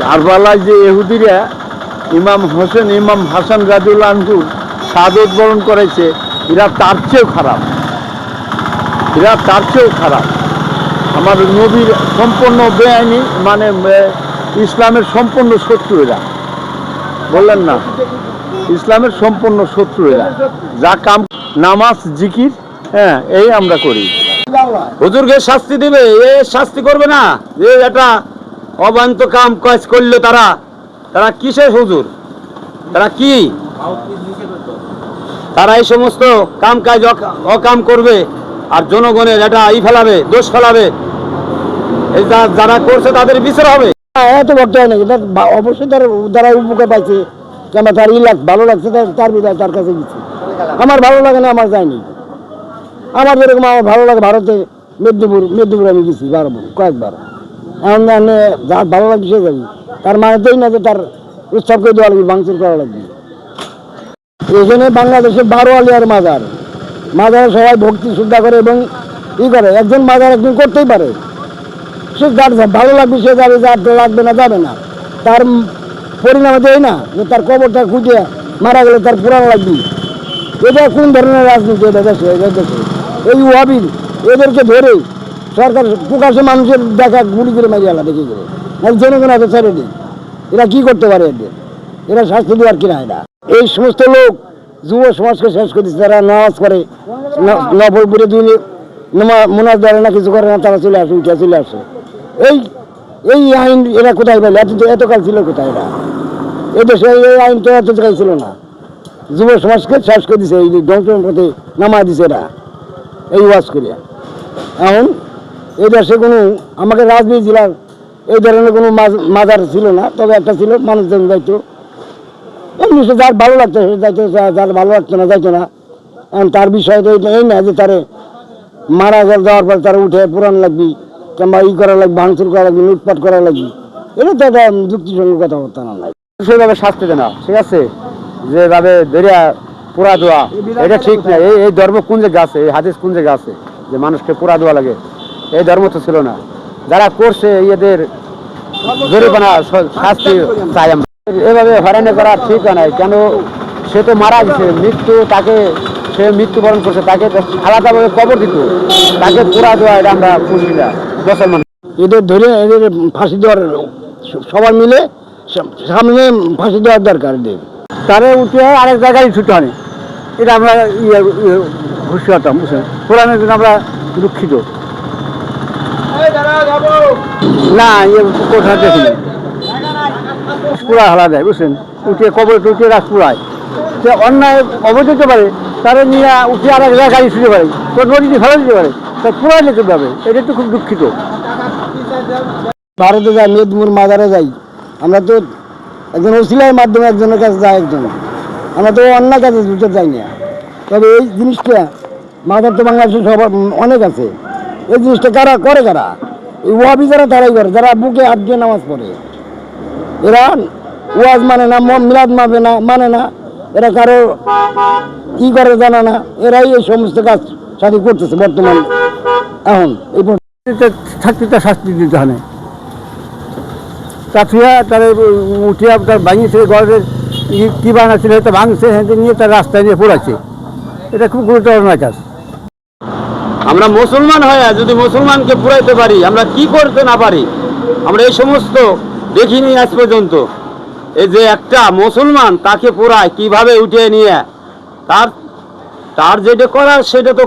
কারবালায় যে ইহুদিরা ইমাম হোসেন, ইমাম হাসান রাজুল আনহুর সাদত বরণ করেছে, এরা তার চেয়েও খারাপ। এরা তার চেয়েও খারাপ। আমার নবীর সম্পূর্ণ বেআইনি মানে ইসলামের সম্পূর্ণ শত্রু এরা। বললেন না, ইসলামের সম্পূর্ণ শত্রু এরা। যা কাম, নামাজ, জিকির হ্যাঁ এই আমরা করি। হুজুরকে শাস্তি দিবে, এ শাস্তি করবে না। যে এটা অবান্ত কাম কাজ করলে তারা। তারা কিসের হুজুর? তারা কি? তারা এই সমস্ত কাম কাজ অকাম করবে আর জনগণের এটা ই ফেলাবে, দোষ ফেলাবে। যারা করছে তাদের বিচার হবে। এত ভক্ত হয় নাকি অবশ্যই তার দ্বারা উপকার পাইছে। কেন তার ই ভালো লাগছে, তার- তার বিদায় তার কাছে গেছে। আমার ভালো লাগে না, আমার যায়নি। আমার যেরকম আমার ভালো লাগে ভারতে, মেদিনীপুর মেদিনীপুর আমি গেছি বারবার, কয়েকবার। এখন এনে যার ভালো লাগবে সে যাবি তার মানে তোই না যে তার উৎসবকে দেওয়া লাগবে, ভাঙচুর করা লাগবে। এখানে বাংলাদেশের বারো আলিয়ার মাজার। মাজারে সবাই ভক্তি শ্রদ্ধা করে এবং ই করে। একজন মাজার একজন করতেই পারে। সে যার ভালো লাগবে, সে যাবে, যার লাগবে না, যাবে না। তার পরিণামে দেয় না যে তার কবরটা খুঁজে মারা গেলে তার পুরাণ লাগবে। এটা কোন ধরনের রাজনীতি? এটা দেশে দেশে। এই ওয়াবির এদেরকে ধরে সরকার প্রকাশে মানুষের দেখা গুলি করে মারি আলা, দেখে করে। আর জনগণ এত ছেড়ে দিই এরা কি করতে পারে এদের? এরা শাস্তি দেওয়ার কিনা এরা? এই সমস্ত লোক যুব সমাজকে শেষ করে দিচ্ছে তারা নামাজ করে ন- নফলপুরে দুই মোনাজ ধরে না, কিছু করে না, তারা চলে আসে উঠে চলে আসে। এই এই আইন এরা কোথায় পেলে এত এতকাল ছিল কোথায় এরা? এদেশে এই আইন তো এতকাল ছিল না। যুব সমাজকে শেষ করে দিছে, এই ধ্বংসের পথে নামা দিছে এরা, এই ওয়াজ করিয়া। এখন এই দেশে কোনো আমাকে রাজনীতি জেলার এই ধরনের কোনো মাজার ছিল না তবে একটা ছিল মানুষজন যাইতো। এমনি সে যার ভালো লাগতো সে যাইতো যার ভালো লাগতো না যাইতো না। এখন তার বিষয় তো এই না যে তারে মারা যাওয়ার পর তারা উঠে পুরাণ লাগবি কিংবা ই করা লাগবে ভাঙচুর করা লাগবে লুটপাট করা লাগবে এটা তো একটা যুক্তিসঙ্গ কথাবার্তা না সেভাবে শাস্তি দেয় না ঠিক আছে? যেভাবে দরিয়া পোড়া দেওয়া এটা ঠিক না এই এই ধর্ম কোন জায়গা আছে এই হাদিস কোন জায়গা আছে যে মানুষকে পোড়া দেওয়া লাগে? এই ধর্ম তো ছিল না। যারা করছে এদের জরিমানা শাস্তি চাই আমরা। এভাবে হয়রানি করা ঠিক নাই। কেন? সে তো মারা গেছে। মৃত্যু তাকে সে মৃত্যুবরণ করছে তাকে আলাদাভাবে কবর দিত। তাকে পোড়া দেওয়া এটা আমরা বুঝি না। মুসলমান। এদের ধরে এদের ফাঁসি দেওয়ার সবাই মিলে সামনে ফাঁসি দেওয়ার দরকার এদের। তারে উঠে আরেক জায়গায় ছুটে আনে। এটা আমরা ইয়ে খুশি হতাম কোরআনের জন্য আমরা দুঃখিত। না ইয়ে দেখিনি। পুরা হালা দেয় বুঝছেন? উঠে কবর উঠে রাস পুরায় সে অন্যায় অবদিতে পারে তারা নিয়ে উঠে আর এক জায়গায় গাড়ি ছুটে পারে তো নদীতে ফেলে দিতে পারে তা পুরাই পারবে এটা তো খুব দুঃখিত। ভারতে যাই মেদিনীপুর মাজারে যাই। আমরা তো একজন ওসিলার মাধ্যমে একজনের কাছে যাই একজন। আমরা তো অন্য কাছে দুটো যাই না। তবে এই জিনিসটা মাজার তো বাংলাদেশে সবার অনেক আছে। এই জিনিসটা কারা করে কারা? ওয়াবি যারা তারাই করে, যারা বুকে হাত দিয়ে নামাজ পড়ে, এরা ওয়াজ মানে না মিলাদ মানে না মানে না। এরা কারও কি করে জানে না, এরাই এই সমস্ত কাজ সাথে করতেছে বর্তমানে, এখন। এই থাকতে তার শাস্তি দিতে হয় তা থুয়া তার উঠিয়া তার ভাঙিছে ঘরের কি বানাচ্ছিল এটা ভাঙছে হেঁটে নিয়ে তার রাস্তায় নিয়ে পড়াচ্ছে এটা খুব গুরুত্বপূর্ণ কাজ। আমরা মুসলমান হয়ে যদি মুসলমানকে পুরাইতে পারি, আমরা কি করতে না পারি? আমরা এই সমস্ত দেখিনি আজ পর্যন্ত। এই যে একটা মুসলমান তাকে পুরায় কীভাবে উঠিয়ে নিয়ে, তার তার যেটা করার সেটা তো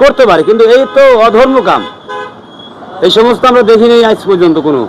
করতে পারে, কিন্তু এই তো অধর্ম কাম এই সমস্ত আমরা দেখিনি আজ পর্যন্ত কোনো।